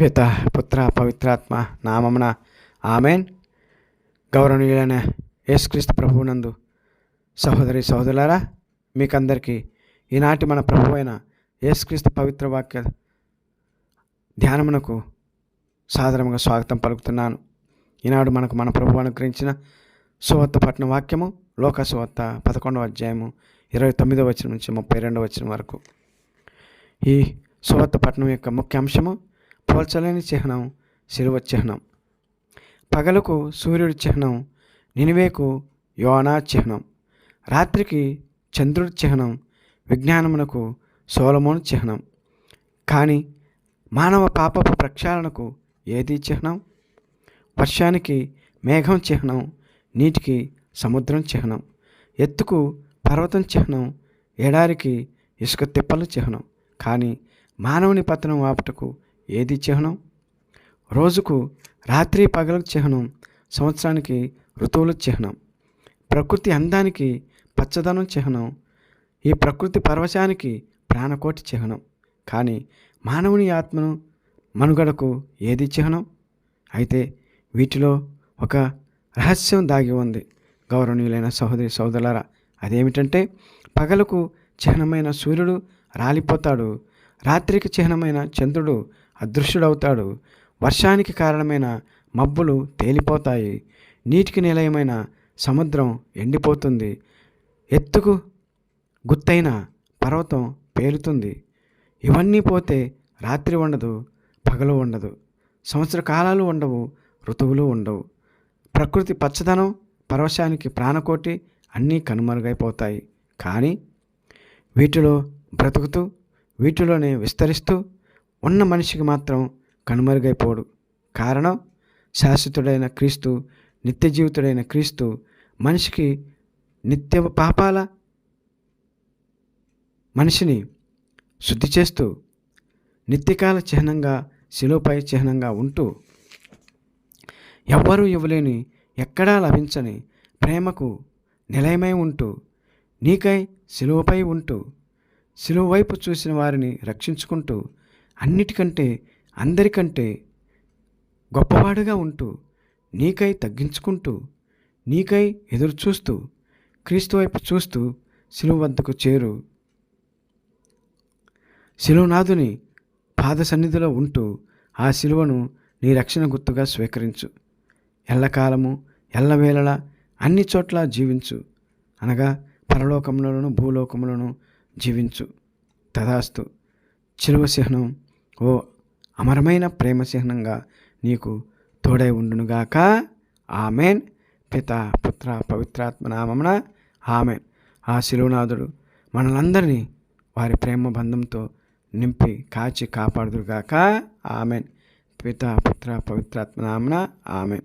పిత పుత్ర పవిత్రాత్మ నామమున ఆమెన్. గౌరవనీయులైన యేసుక్రీస్తు ప్రభువునందు సహోదరి సహోదరులారా మీకందరికీ ఈనాటి మన ప్రభు అయిన యేసుక్రీస్తు పవిత్ర వాక్య ధ్యానమునకు సాధారణంగా స్వాగతం పలుకుతున్నాను. ఈనాడు మనకు మన ప్రభు అనుగ్రహించిన సువత్త పట్టణ వాక్యము లోక సువత్త పదకొండవ అధ్యాయము ఇరవై తొమ్మిదవ వచనం నుంచి ముప్పై రెండవ వచనం వరకు. ఈ సువత్త పట్నం యొక్క ముఖ్య అంశము పోల్చలేని చిహ్నం శిలువ చిహ్నం. పగలకు సూర్యుడి చిహ్నం నినివేకు యోనా చిహ్నం. రాత్రికి చంద్రుడి చిహ్నం విజ్ఞానమునకు సోలమోను చిహ్నం. కానీ మానవ పాపపు ప్రక్షాళనకు ఏది చిహ్నం? వర్షానికి మేఘం చిహ్నం నీటికి సముద్రం చిహ్నం. ఎత్తుకు పర్వతం చిహ్నం ఎడారికి ఇసుక తిప్పల చిహ్నం. కానీ మానవుని పతనం ఆపుటకు ఏది చిహ్నం? రోజుకు రాత్రి పగలకు చిహ్నం సంవత్సరానికి ఋతువుల చిహ్నం. ప్రకృతి అందానికి పచ్చదనం చిహ్నం. ఈ ప్రకృతి పరవశానికి ప్రాణకోటి చిహ్నం. కానీ మానవుని ఆత్మను మనుగడకు ఏది చిహ్నం? అయితే వీటిలో ఒక రహస్యం దాగి ఉంది. గౌరవనీయులైన సహోదరి సోదరులారా అదేమిటంటే పగలకు చిహ్నమైన సూర్యుడు రాలిపోతాడు. రాత్రికి చిహ్నమైన చంద్రుడు అదృశ్యుడవుతాడు. వర్షానికి కారణమైన మబ్బులు తేలిపోతాయి. నీటికి నిలయమైన సముద్రం ఎండిపోతుంది. ఎత్తుకు గుత్తైన పర్వతం పేరుతుంది ఇవన్నీ పోతే రాత్రి ఉండదు పగలు ఉండదు సంవత్సర కాలాలు ఉండవు ఋతువులు ఉండవు ప్రకృతి పచ్చదనం పరవశానికి ప్రాణకోటి అన్నీ కనుమరుగైపోతాయి. కానీ వీటిలో బ్రతుకుతూ వీటిలోనే విస్తరిస్తూ ఉన్న మనిషికి మాత్రం కనుమరుగైపోడు. కారణం శాశ్వతుడైన క్రీస్తు నిత్య జీవితుడైన క్రీస్తు మనిషికి నిత్య పాపాల మనిషిని శుద్ధి చేస్తూ నిత్యకాల చిహ్నంగా శిలువపై చిహ్నంగా ఉంటూ ఎవ్వరూ ఇవ్వలేని ఎక్కడా లభించని ప్రేమకు నిలయమై ఉంటూ నీకై శిలువపై ఉంటూ శిలువ వైపు చూసిన వారిని రక్షించుకుంటూ అన్నిటికంటే అందరికంటే గొప్పవాడుగా ఉంటూ నీకై తగ్గించుకుంటూ నీకై ఎదురు చూస్తూ క్రీస్తు వైపు చూస్తూ శిలువ వద్దకు చేరు. శిలువనాథుని పాద సన్నిధిలో ఉంటూ ఆ శిలువను నీ రక్షణ గుర్తుగా స్వీకరించు. ఎల్లకాలము ఎల్లవేళలా అన్ని చోట్ల జీవించు. అనగా పరలోకంలోను భూలోకంలోను జీవించు. తదాస్తు. చిలువ చిహ్నం ఓ అమరమైన ప్రేమ చిహ్నంగా నీకు తోడై ఉండునుగాక. ఆమెన్. పిత పుత్ర పవిత్రాత్మ నామమున ఆమెన్. ఆ శిలువనాథుడు మనలందరినీ వారి ప్రేమ బంధంతో నింపి కాచి కాపాడుదురుగాక. ఆమెన్. పిత పుత్ర పవిత్రాత్మ నామన ఆమెన్.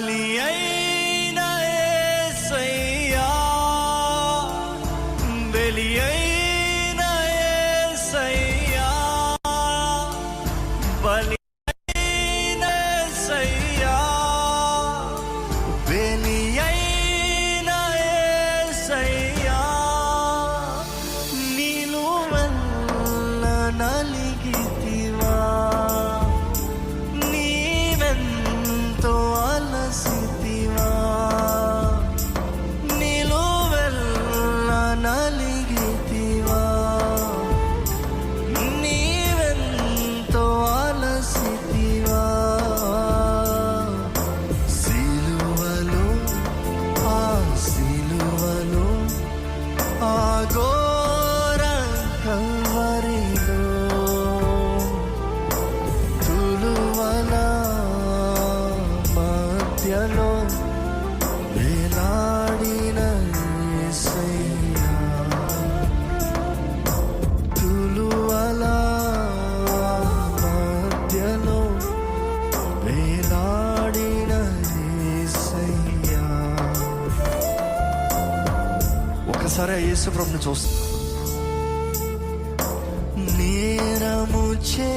عاليين చూస్తా. నేరము చే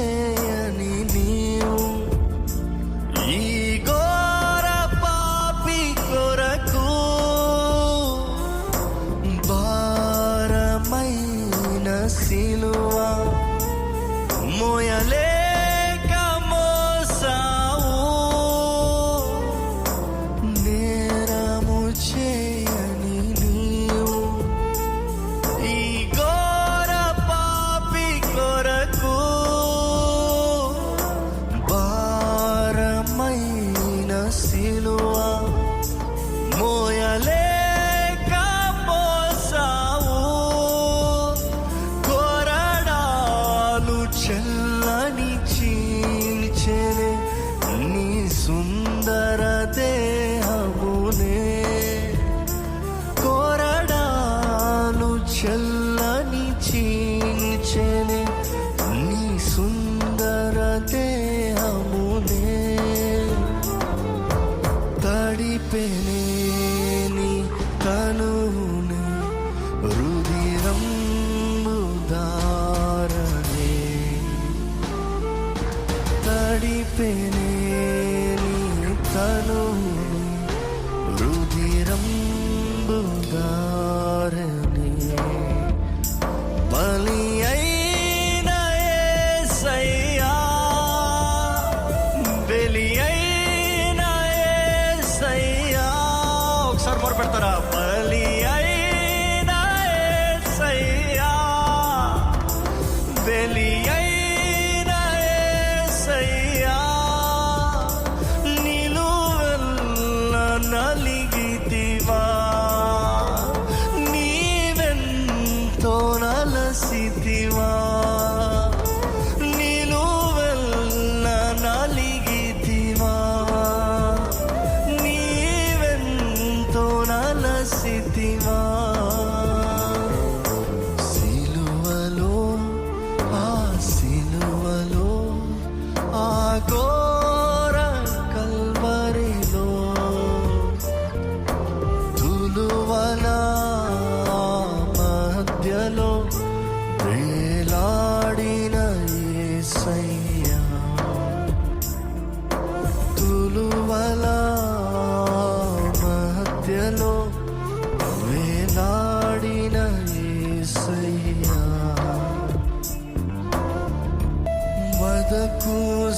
తనునే రుదిరం See you.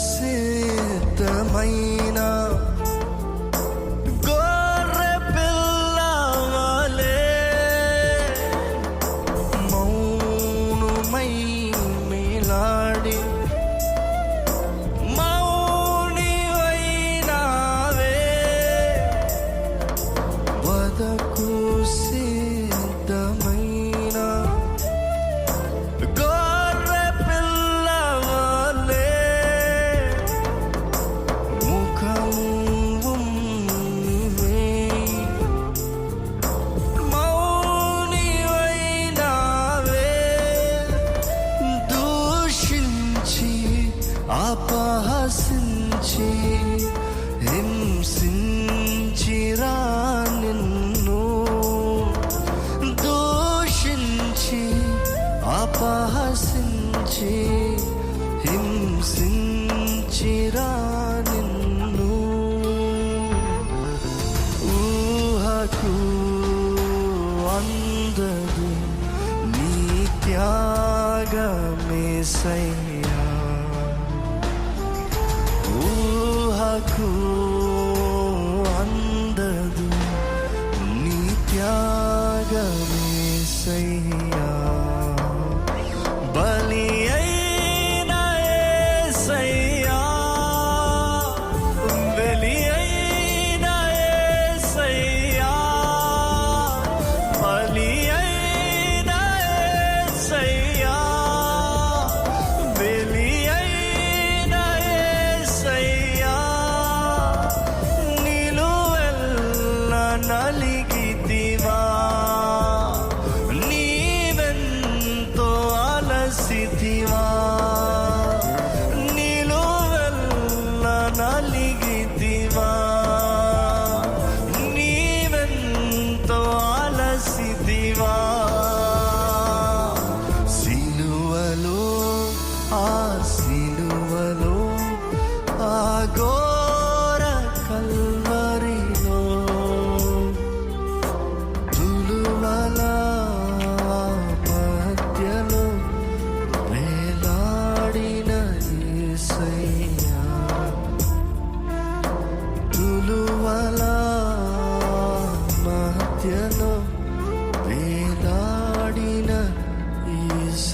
சேர்த்தமை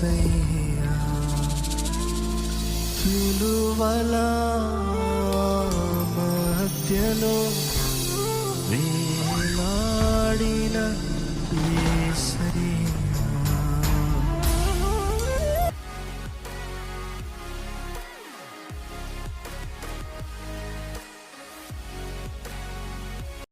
యేసయ్యా తులువల మధ్యలో